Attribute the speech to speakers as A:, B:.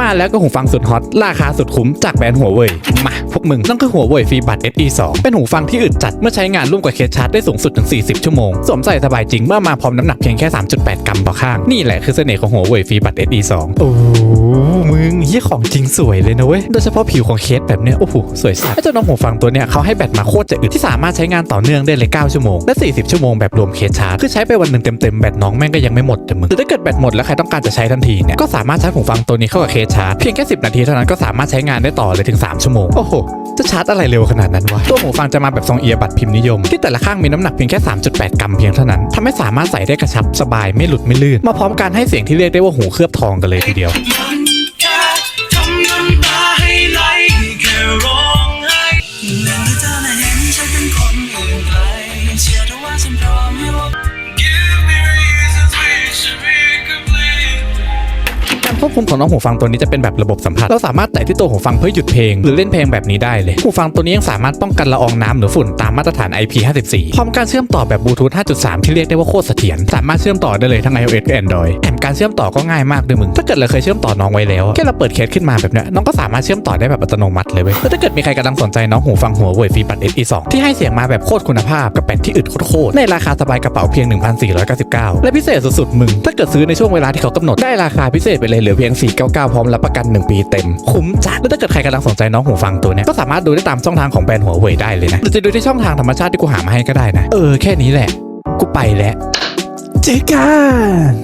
A: มาแล้วก็หูฟังสุดฮอต ราคาสุดคุ้มจากแบรนด์หัวเว่ยมาพวกมึงนั่นคือหัวเว่ยฟีบัต SE 2 เป็นหูฟังที่อึดจัดเมื่อใช้งานร่วมกับเคสชาร์จได้สูงสุดถึง 40 ชั่วโมง สวมใส่สบายจริงเมื่อมาพร้อมน้ำหนักเพียงแค่ 3.8 รัมต่อข้าง นี่แหละคือเสน่ห์ของหัวเว่ยฟีบัต SE 2โอ้มึงเฮียของจริงสวยเลยนะเว้ย โดยเฉพาะผิวของเคสแบบเนี้ย โอ้โห สวยสัสไอ้เจ้าน้องหูฟังตัวเนี้ยเขาให้แบตมาโคตรจะอึดที่สามารถใช้งานต่อเนื่องได้เลย 9 ชั่วโมง และ 40 ชั่วโมงแบบรวมเคสชาร์จคือใช้ไปวันหนึ่งเต็มๆแบตน้องแม่งก็ยังไม่หมดแต่มึงหรือถ้าเกิดแบตหมดแล้วใครต้องการจะใช้ทันทีเนี่ยก็สามารถชาร์จหูฟังตัวนี้เข้ากับเคสชาร์จเพียงแค่ 10 นาทีเท่านั้นก็สามารถใช้งานได้ต่อเลยถึง 3 ชั่วโมงโอ้โห จะชาร์จอะไรเร็วขนาดนั้นวะ ตัวหูฟังจะมาแบบทรงเอียบัดพิมพ์นิยม ที่แต่ละข้างมีน้ำหนักเพียงแค่ 3.8 กรัมเพียงเท่านั้นทำให้สามารถใส่ได้กระชับสบายไม่หลุดไม่ลื่น มาพร้อมการให้เสียงที่เรียกได้ว่าหูเคลือบทองกันเลยทีเดียว
B: มันแค่ทำน้ำตาให้ไหลแค่ร้องไห้เมื่อเธอน่ะเห็นฉันเป็นคนอื่นไกลเชื่อเถอะว่าฉันพร้อมให้
A: ควบคุมของน้องหูฟังตัวนี้จะเป็นแบบระบบสัมผัส เราสามารถแตะที่ตัวหูฟังเพื่อหยุดเพลง หรือเล่นเพลงแบบนี้ได้เลย หูฟังตัวนี้ยังสามารถป้องกันละอองน้ำหรือฝุ่นตามมาตรฐาน IP54 พร้อมการเชื่อมต่อแบบบลูทูธ 5.3 ที่เรียกได้ว่าโคตรเสถียร สามารถเชื่อมต่อได้เลยทั้ง iOS และ Android แถมการเชื่อมต่อก็ง่ายมากด้วยมึง ถ้าเกิดเราเคยเชื่อมต่อน้องไว้แล้วแค่เราเปิดเคสขึ้นมาแบบเนี้ยน้องก็สามารถเชื่อมต่อได้แบบอัตโนมัติเลยเว้ยแล้วถ้าเกิดมีใครกำลังสนใจน้องหูฟังหัวเว่ยฟีบัต SE2 ที่ให้เสียงมาแบบโคตรคุณภาพกับแบตที่อึดโคตรในราคาสบายกระเป๋าเพียง 1,499 และพิเศษสุดๆมึงถ้าเกิดซื้อในช่วงเวลาที่เขากำหนดได้ราคาพิเศษไปเลยเหลือเพียง 499 พร้อมรับประกัน 1 ปีเต็ม คุ้มจัด แล้วถ้าเกิดใครกำลังสนใจน้องหูฟังตัวเนี้ยก็สามารถดูได้ตามช่องทางของแบรนด์หัวเว่ยได้เลยนะหรือจะดูที่ช่องทางธรรมชาติที่กูหามาให้ก็ได้นะ เออแค่นี้แหละ กูไปแล้ว เจอกัน